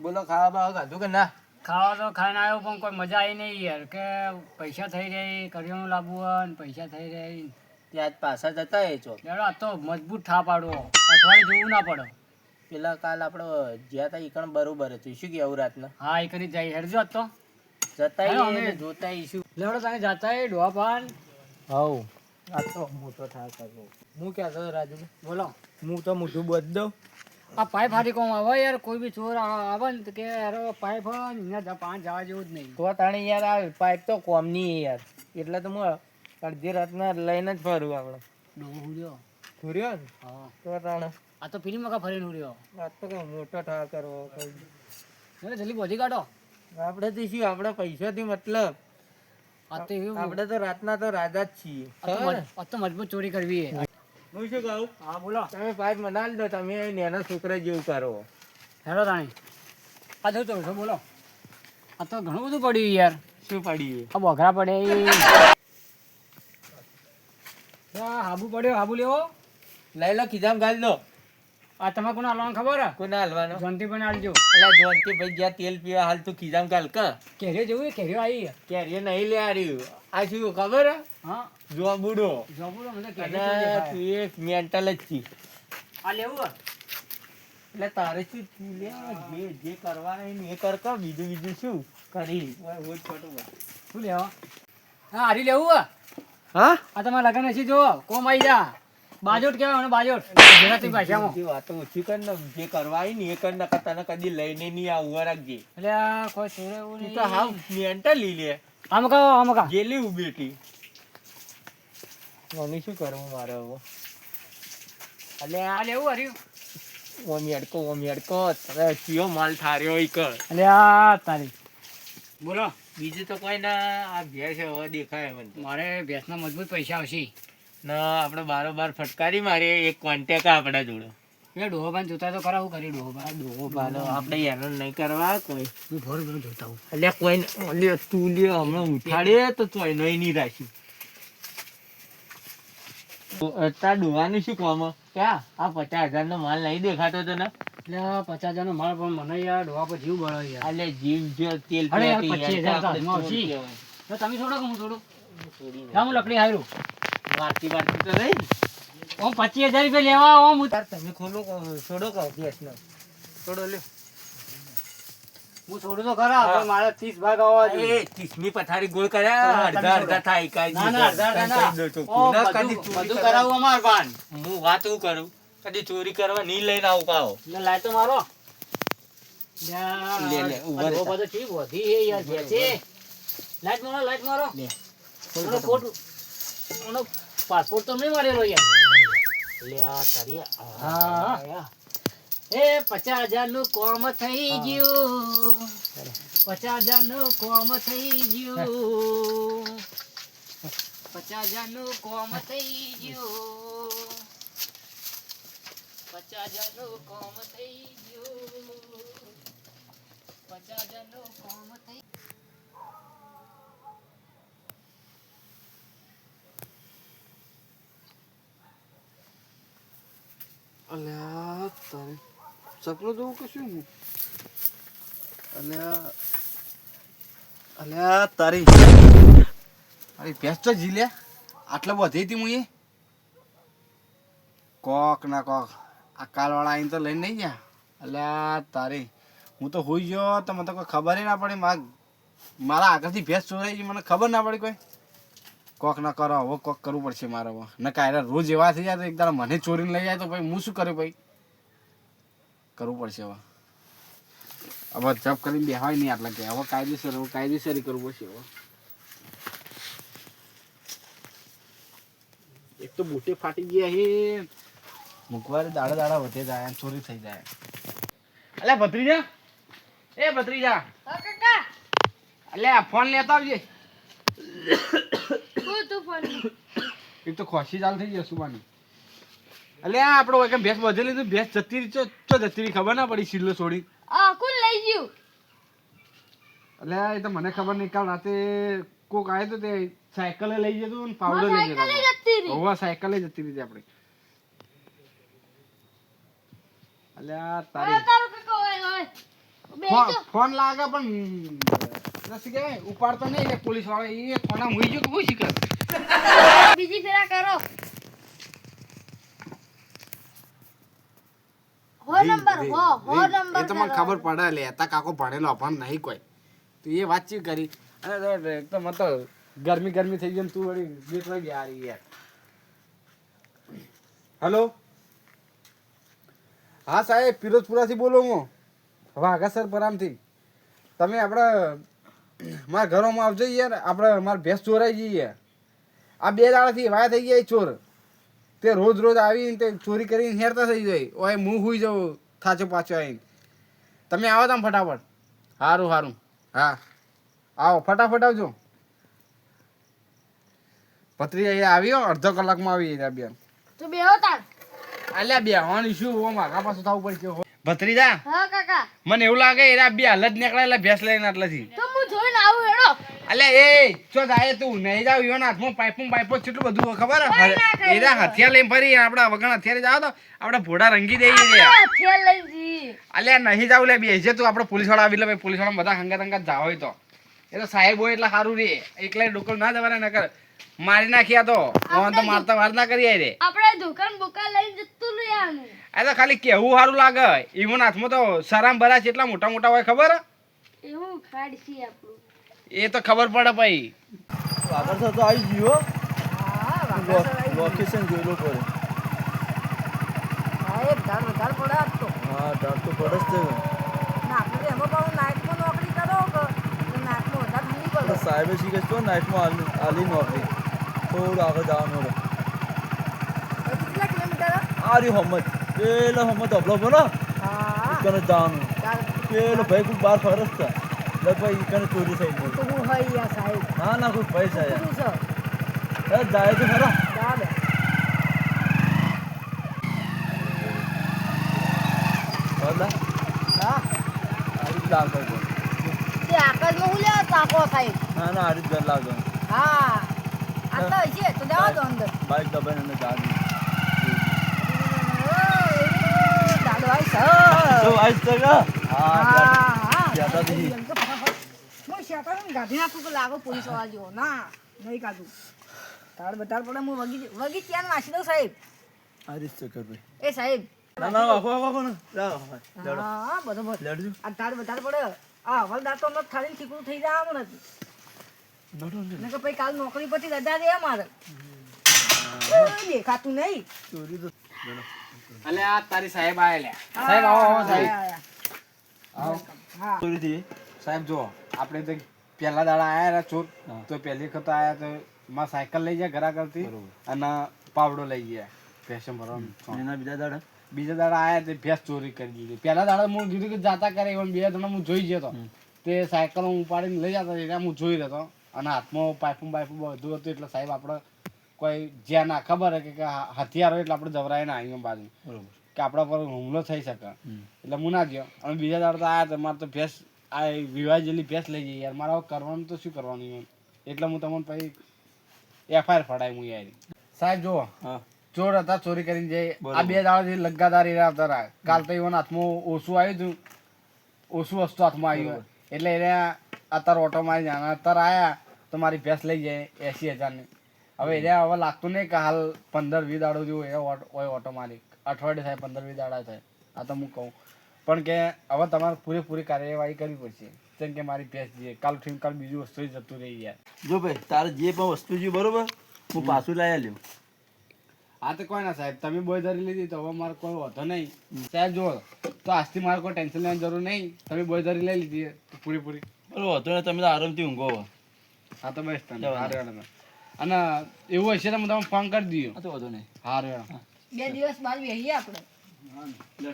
બોલો ખાવા બાવા ખાધું કે ના? ખાવા તો ખાઈને આવ્યો પણ કોઈ મજા આવી નહીં યાર કે પૈસા થઈ રહી કરિયાણું લાવવું હોય પૈસા થઈ રહી ત્યાં જ પાછા જતા એ છો. યાર આ તો મજબૂત ઠા પાડો અઠવાડિયે જોવું ના પડે. પેલા કાલ આપણો જ્યાં તા ઈકણ બરોબર હતું. શું કેવું રાતના? હા એ કરી જાય. હેડજો તો. જતા અમે- જોતા ઈશું લેવડો તને જતા એ ડોહા પાન. હવ. આ તો મોટો ઠા હતો. હું ક્યાં છો રાજુ? બોલો. હું તો મોઢું બધ દઉં. આ પાઇપ હારી કોમ આવે યાર? કોઈ બી ચોર આવે ને તો કે અરે પાઇપ અહીંયા જા- પાંચ જવા જેવું જ નહીં. તો તાણે યાર આ પાઇપ તો કોમની યાર. એટલે તો હું અડધી રાતના લઈને જ ફરું આપણે. ડોહો હુડ્યો ઘૂર્યો ને? હા. તો તાણે આ તો ફિલ્મ કા ફરીને હુડ્યો આ તો કઈ મોટો થાક કરવો એટલે જલ્દી બોધી કાઢો. આપણે તો શું આપણે પૈસાથી મતલબ. આ તો આપણે તો રાતના તો રાજા જ છીએ. આ તો મજબૂત ચોરી કરવી હું શું કહું? હા બોલો. તમે પાઇપ મનાલ દો તમે નાના છોકરા જેવું કરો. હેલો તાણી આ જો તો બોલો. આ તો ઘણું બધું પડ્યું યાર. શું પડ્યું? આ બોઘરા પડે. હાબુ પડ્યો હાબુ લેવો. લઈ લો ખીજામ ગાલી દો. આ તમારે કોના હાલવાનું ખબર? કોના હલવાનો? જોનતી પણ હાલજો. એટલે જોનતી ભાઈ જ્યાં તેલ પીવા હાલ તું ખીજામ કાલ ક? કેરીઓ જેવું કેરીઓ આવી કેરીઓ નહીં લે આર્યું આ શું ખબર? હા. જો બુડો. જોબુડો મને કેરીઓ તું એક મેન્ટલ જ છી. આ લેવું એટલે તારે શું લે જે જે કરવાનું ને એ કર ક? બીજું બીજું શું કરી? ઓય, છોટું શું લેવા? હા હારી લેવું હે? હા? આ તમારા લગન હશે જો કોમ આવી જા. બાજોટ કેવાય મને બાજોટ. ગુજરાતી ભાષામાં જે વાતો ઓછી કર ને જે કરવા આવી ને એ કર ને તને કદી લઈને નહીં આવું રાખજે. એટલે આ કોઈ છોડે એવું નહીં. તો હાવ મેન્ટલ લે. આમ કહો આમ કહો ગેલી ઉભેટી મને શું કરવું મારે હવે? એટલે આ લેવું હર્યું. ઓમી અડકો ઓમી અડકો તમે કયો માલ ઠાર્યો એ કર. એટલે આ તારી. બોલો. બીજું તો કોઈ ના આ ભેંસ હવે દેખાય મને. મારે ભેંસના મજબૂત પૈસા આવશે. ના આપણે બારોબાર ફટકારી મારીએ એક કોન્ટેક આપણા જોડે. એ ડોહોબાન જોતા તો કરાવું કરી ડોહોબાન ડોહો ભાનો આપણે હેરાન નહીં કરવા કોઈ. હું ભોર ભોર જોતા હું એટલે કોઈ લે તું લે હમણાં ઉઠાડે તો તોય નહીં નહીં રાખી તાર ડોહાનું શું કામ? ક્યાં? આ પચાસ હજાર નો માલ નહીં દેખાતો તો ને એટલે પચાસ હજાર નો માલ પણ મને યાર ડોહા પર જીવ બળો યાર. એટલે જીવ જો તેલ અરે યાર, પીવાથી 25,000 તો આપણે હાથમાં ચોર આવશે. કહેવાય. તો તમે છોડો કે હું છોડી હું લકડી હારું. વારતી વારતી તો નહીં ઓમ પચીસ હજાર રૂપિયા લેવા ઓમ ઉતાર તમે ખોલો છોડો કહો ગેસનો છોડો લ્યો. હું છોડું તો ખરા પણ મારે ત્રીસ ભાગ આવવા એ ત્રીસમી પથારી ગોળ કર્યા. અડધા અડધા થાય કાંઈ ના ના અડધા કાંઈ અડધા કહી દો ના. ચોખ્ખું. ઓમ ના, બધું કદી બધું કરવા- અમાર પાન હું વાત હું કરું. કદી ચોરી કરવા નહીં લઈને આવું કાઓ લાય તો મારો. લે, લે, ઊભા બધો ચીપ વધી છે યાર ભેંસે. લાઈટ મારો લાઈટ લે પાસપોર્ટ તો મેં મારેલો યાર. લે આ તારી હા. આ. એ પચાસ હજારનું કોમ થઈ ગયું. પચાસ હજારનું કોમ થઈ ગયું. પચાસ હજારનું કોમ થઈ ગયું. પચાસ હજારનું કોમ થઈ ગયું. પચાસ હજારનું કોમ થઈ અલ્યા તારે સપનું જોવું કે શું અલ્યા અલ્યા તારી અરે ભેંસ તો લે આટલા બધી હતી હું એ કોક ના કોક આ કાલવાળા આવીને તો લઈને નહીં ગયા અલ્યા તારી હું તો હોઈ ગયો તો મને તો કોઈ ખબર ના પડી. મારા આગળથી ભેંસ ચોરાઈ ગઈ, મને ખબર ના પડી કોઈ. કોક ના કરો હવે કોક કરવું પડશે મારે હવે. ન કાયરા રોજ એવા થઈ જાય તો એક દાડા મને ચોરીને લઈ જાય તો ભાઈ હું શું કરું ભાઈ કરવું પડશે હવે. હવે જપ કરીને બેહાય નહીં આટલા કે હવે કાયદેસર હવે કાયદેસર કરવું પડશે હવે. એક તો બુટે ફાટી ગયા હે. મુકવારે દાડા દાડા વધે જાય ચોરી થઈ જાય. અલ્યા ભત્રીજા. એ ભત્રીજા. અલ્યા ફોન લેતા આવજે. એક તો ખોસી ચાલ થઈ જશે અલે આ આપણો એક ભેંસ બધેલી તો ભેંસ જતી રહી ચો ચો જતી રહી ખબર ના પડી સિલ્લો છોડી. આ કોણ લઈ ગયું? એટલે એ તો મને ખબર નહીં કાલ રાતે કોક આવ્યો તો તે સાયકલે લઈ જતો ને પાવડર લઈ જતો હોવા સાયકલે જતી રહી આપણે. એટલે આ હવે તારી ફોન ફોન લાગે પણ નથી કે ઉપાડતો નહીં એટલે પોલીસવાળા એ ફોના મુઈ ગયો કે હું શીખર બીજી ફેરા કરો. હો નંબર હો હો એ તો મને ખબર પડે લેતા કાકો ભણેલો પણ નહીં કોઈ. તું એ વાતચીત કરી? અને તો એક તો ગરમી ગરમી થઈ ગઈ ને તું વળી ગીત વળી ગયા યાર. હેલો? હા સાહેબ પિરોજપુરાથી બોલો હું. વાઘાસર પરામથી. તમે આપણે મારા ઘરોમાં આવજો યાર. આપણે મારા ભેંસ ચોરાઈ જઈએ. આ બે દાડાથી વાયા થઈ ગયા ચોર. તે રોજ રોજ આવીને તે ચોરી કરીને હેરતા થઈ જાય. ઓય હું હુઈ જાઉં થાચો પાછો આવીને. તમે આવો તમે ફટાફટ. સારું સારું હા. આવો ફટાફટ આવજો. પત્રી અહીંયા આવ્યો અડધો કલાકમાં આવી જાય બેન. તું બેહો તાર. અલ્યા બેહવાની શું હો માગા પાછું થવું પડશે. ભત્રીજા હા કાકા. મને એવું લાગે એરા બે હાલત એટલે ભેંસ લઈને આટલાથી. તો હું જોઈને આવું હેડો. અલ્યા એ ચો જાય તું નહીં જાવ ઈવન હાથમાં પાઇપો પાઇપો કેટલું બધું ખબર? એરા હથિયાર લઈને ફરી આપડા વગણ હથિયારે જાવ તો આપડે ભોડા રંગી દઈએ રે ફેર લઈ જી અલ્યા નહીં જાવ લે બેસજે તું આપડે પોલીસવાળા આવી લે ભાઈ પોલીસવાળા બધા હંગા હંગાત જાવ હોય તો. એ તો સાહેબ હોય એટલે સારું રે. એકલા ડોકલ ના જવાના નકર મારી નાખ્યા તો. ઓન તો મારતા વાર ના કરીએ રે. આપણે દુકાન બુકા લઈને જતું રહેવાનું આ તો ખાલી કેવું સારું લાગે. ઈવન હાથમાં તો સરામ છે એટલા મોટા મોટા હોય ખબર? એવું ખાડ છે આપણું. એ તો ખબર પડે ભાઈ. વાગડ તો આવી ગયો હા. લોકેશન જોયેલું પડે. સાહેબ ધાર વધારે પડે આજ તો. હા ડર તો પડે જ છે ના આપણે એમાં પાછું નાઇટમાં નોકરી કરો કે નાઇટમાં વધારે ઠંડી પડે સાહેબે શીખે છે નાઇટમાં આલી આલી નોકરી. થોડું આગળ જવાનું હોય. કેટલા કિલોમીટર? હે? આ પેલો હમત અબલો બોલો. હા. જવાનું પેલો ભાઈ કોઈ બાર ફરસ હતા એટલે ભાઈ કને ચોરી થઈ ગઈ તો હું હઈ યા સાહેબ ના ના કોઈ પૈસા યાર એ જાય તો ખરા ચાલે બદલા હા આ રીત લાગતો હતો. તે આકાશમાં હું લે તાકો સાહેબ હા ના આ રીત ઘર લાગો હા આ તો છે તો દેવા દો અંદર બાઈક દબાઈને અંદર દી દાદો આઈ તો સર આજ તક હા હા હા જ્યાદા નહીં. એમ તો ફટાફટ. હું શેતાને ગાઢી નાખું કે લાગો પોલીસવાળા જેવો. ના નહીં કાઢું. તાર બતાર પડે હું વગી વગી ત્યાં નાખી દઉં સાહેબ? આ ચક્કર ભાઈ. એ સાહેબ. ના ના વાપો વાપો ને. હા બરોબર લડજો. આ તાર બતાર પડે. આ હવલદાર તો હમણાં થાળીને ઠીકરું થઈ જાય આમ નથી નકર પછી કાલ નોકરી પરથી રજા દે મારે દેખાતું નહીં. ચોરી તો અલે આ તારી સાહેબ સાહેબ આવો આવો સાહેબ. આવો ચોરી થઈ સાહેબ જો આપણે તો પહેલા દાડા આયા ને ચોર તો પહેલી વખત આયા તો માં સાયકલ લઈ ગયા ઘરા કરતી અને પાવડો લઈ ગયા ફેશન ભરવાનું એના બીજા દાડા? બીજા દાડા આયા તે ભેંસ ચોરી કરી દીધી. પહેલા દાડા હું કીધું કે જાતા કરે એમ બે દાડા હું જોઈ જતો. તે સાયકલ હું ઉપાડીને લઈ જતા એટલે હું જોઈ રહ્યો અને હાથમાં પાઇપું બાઇપું બધું હતું એટલે સાહેબ આપણે કોઈ જ્યાં ના ખબર હે કે હથિયાર હોય એટલે આપણે જવરાય ના અહીંયા બાજુ. બરોબર. કે આપણા પર હુમલો થઈ શકે. એટલે હું ના ગયો. અને બીજા દાડા તો આયા તો મારે તો ભેંસ આ વિવાહ જેટલી ભેંસ લઈ જઈએ યાર મારા કરવાનું તો શું કરવાનું એમ? એટલે હું તમને પછી એફઆઈઆર ફડાય હું યાર સાહેબ જુઓ. ચોર હતા ચોરી કરીને જાય આ. બે દાડાથી લગાદારી આવતા રહ્યા કાલ તો ઈવન હાથમાં ઓછું આવ્યું હતું ઓછું વસ્તુ હાથમાં આવ્યું. એટલે એને અત્યારે ઓટો મારી જાય અત્યારે આયા તો મારી ભેંસ લઈ જાય એસી હજારની. હવે એને હવે લાગતું નહીં કે હાલ પંદર વીસ દાડો જેવું એ ઓટો મારી અઠવાડિયે થાય પંદર વીસ દાડા થાય. આ તો હું કહું. પણ કે હવે તમારે પૂરેપૂરી કાર્યવાહી કરવી પડશે. જેમ કે મારી ભેંસ જે કાલ ઉઠીને કાલ બીજું વસ્તુ જતું રહી યાર જો ભાઈ તારે જે પણ વસ્તુ છે બરોબર હું પાછું લાવી લ્યો હા તો કોઈ ના સાહેબ તમે બોય ધરી લીધી તો હવે મારે કોઈ વધો નહીં. સાહેબ જુઓ તો આજથી મારે કોઈ ટેન્શન લેવાની જરૂર નહીં. તમે બોય ધરી લઈ લીધી તો પૂરેપૂરી. બરોબર તો તમે તો આરામથી ઊંઘો હા તો બેસ્ટ તમે હારે અને એવું હશે તો હું તમને ફોન કરી દઉં. આ તો વાંધો નહીં. હારે બે દિવસ બાદ બેસીએ આપણે. હા ને.